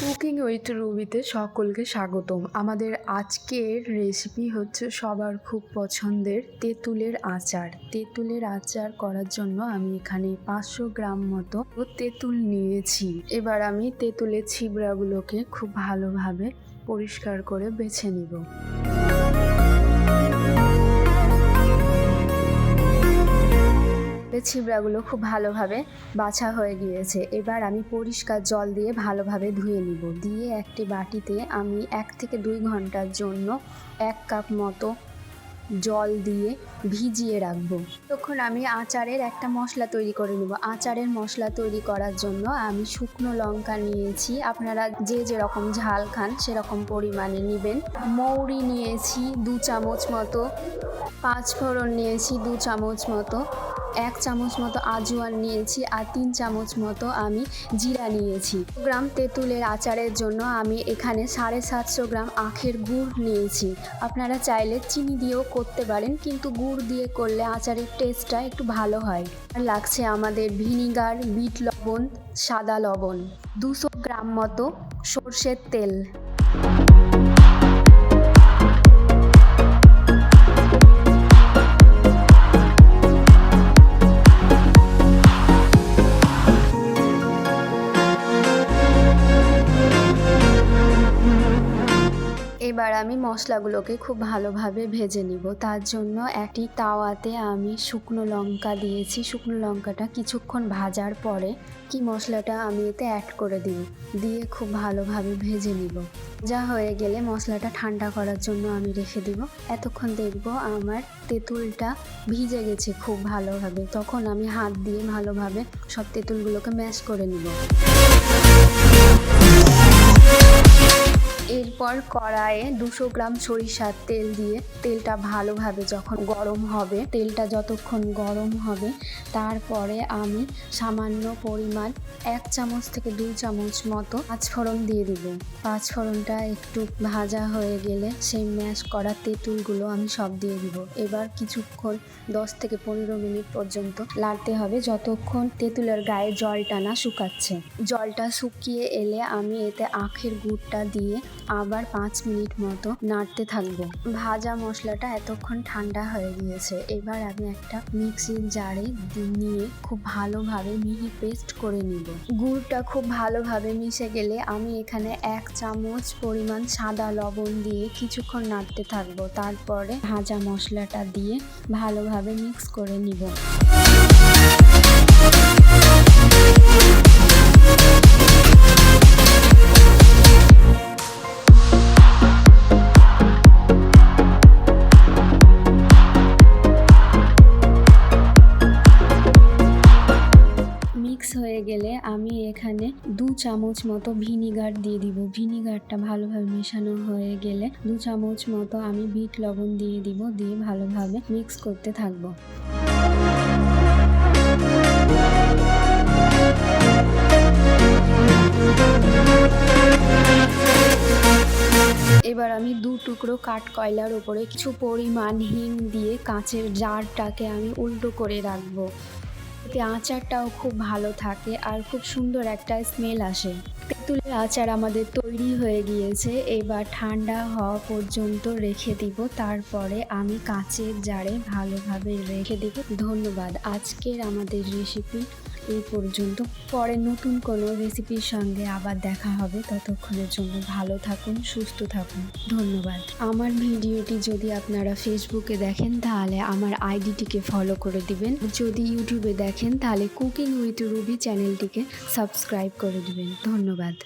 Cooking with রুবিতে সকলকে স্বাগতম। আমাদের আজকের রেসিপি হচ্ছে সবার খুব পছন্দের তেঁতুলের আচার। তেঁতুলের আচার করার জন্য আমি এখানে পাঁচশো গ্রাম মতো তেঁতুল নিয়েছি। এবার আমি তেঁতুলের ছিবড়াগুলোকে খুব ভালোভাবে পরিষ্কার করে বেছে নিব। ছিবড়াগুলো খুব ভালোভাবে বাছা হয়ে গিয়েছে। এবার আমি পরিষ্কার জল দিয়ে ভালোভাবে ধুয়ে নিব। দিয়ে একটি বাটিতে আমি এক থেকে দুই ঘণ্টার জন্য এক কাপ মতো জল দিয়ে ভিজিয়ে রাখব। তখন আমি আচারের একটা মশলা তৈরি করে নেব। আচারের মশলা তৈরি করার জন্য আমি শুকনো লঙ্কা নিয়েছি। আপনারা যে যেরকম ঝাল খান, সেরকম পরিমাণে নেবেন। মৌরি নিয়েছি দু চামচ মতো। পাঁচ ফোড়ন নিয়েছি দু চামচ মতো। এক চামচ মতো আজওয়ান নিয়েছি আর তিন চামচ মতো আমি জিরা নিয়েছি। গ্রাম তেঁতুলের আচারের জন্য আমি এখানে সাড়ে সাতশো গ্রাম আখের গুড় নিয়েছি। আপনারা চাইলে চিনি দিয়েও করতে পারেন, কিন্তু গুড় দিয়ে করলে আচারের টেস্টটা একটু ভালো হয়। আর লাগছে আমাদের ভিনিগার, বিট লবণ, সাদা লবণ, দুশো গ্রাম মতো সর্ষের তেল। এবার আমি মশলাগুলোকে খুব ভালোভাবে ভেজে নিব। তার জন্য একটি তাওয়াতে আমি শুকনো লঙ্কা দিয়েছি। শুকনো লঙ্কাটা কিছুক্ষণ ভাজার পরে কি মশলাটা আমি এতে অ্যাড করে দিই দিয়ে খুব ভালোভাবে ভেজে নিব। যা হয়ে গেলে মশলাটা ঠান্ডা করার জন্য আমি রেখে দিব। এতক্ষণ দেখব আমার তেঁতুলটা ভিজে গেছে খুব ভালোভাবে। তখন আমি হাত দিয়ে ভালোভাবে সব তেঁতুলগুলোকে ম্যাশ করে নিব। এরপর কড়াইয়ে দুশো গ্রাম সরিষার তেল দিয়ে তেলটা ভালোভাবে যখন গরম হবে, তেলটা যতক্ষণ গরম হবে, তারপরে আমি সামান্য পরিমাণ এক চামচ থেকে দুই চামচ মতো পাঁচফোড়ন দিয়ে দিব। পাঁচফোড়নটা একটু ভাজা হয়ে গেলে সেই ম্যাশ করা তেঁতুলগুলো আমি সব দিয়ে দিব। এবার কিছুক্ষণ দশ থেকে পনেরো মিনিট পর্যন্ত লাড়তে হবে যতক্ষণ তেঁতুলের গায়ে জলটা না শুকাচ্ছে। জলটা শুকিয়ে এলে আমি এতে আখের গুড়টা দিয়ে আবার পাঁচ মিনিট মতো নাড়তে থাকব। ভাজা মশলাটা এতক্ষণ ঠান্ডা হয়ে গিয়েছে। এবার আমি একটা মিক্সির জারে নিয়ে খুব ভালোভাবে মিহি পেস্ট করে নিব। গুড়টা খুব ভালোভাবে মিশে গেলে আমি এখানে এক চামচ পরিমাণ সাদা লবণ দিয়ে কিছুক্ষণ নাড়তে থাকব। তারপরে ভাজা মশলাটা দিয়ে ভালোভাবে মিক্স করে নিব। মিক্স হয়ে গেলে আমি এখানে দু চামচ মতো ভিনিগার দিয়ে দিব। ভিনিগারটা ভালোভাবে মেশানো হয়ে গেলে দু চামচ মতো আমি বিট লবণ দিয়ে দিব, দিয়ে ভালোভাবে মিক্স করতে থাকব। এবার আমি দু টুকরো কাঠ কয়লার উপরে কিছু পরিমাণ হিং দিয়ে কাঁচের জারটাকে আমি উল্টো করে রাখব। এতে আচারটাও খুব ভালো থাকে আর খুব সুন্দর একটা স্মেল আসে। তেঁতুলের আচার আমাদের তৈরি হয়ে গিয়েছে, এবার ঠান্ডা হওয়া পর্যন্ত রেখে দিব, তারপরে আমি কাঁচের জারে ভালোভাবে রেখে দিব। ধন্যবাদ। আজকের আমাদের রেসিপি এই পর্যন্ত। পরে নতুন কোনো রেসিপির সঙ্গে আবার দেখা হবে। ততক্ষণের জন্য ভালো থাকুন, সুস্থ থাকুন। ধন্যবাদ। আমার ভিডিওটি যদি আপনারা ফেসবুকে দেখেন, তাহলে আমার আইডিটিকে ফলো করে দিবেন। যদি ইউটিউবে দেখেন, তাহলে কুকিং উইথ রুবি চ্যানেলটিকে সাবস্ক্রাইব করে দিবেন। ধন্যবাদ।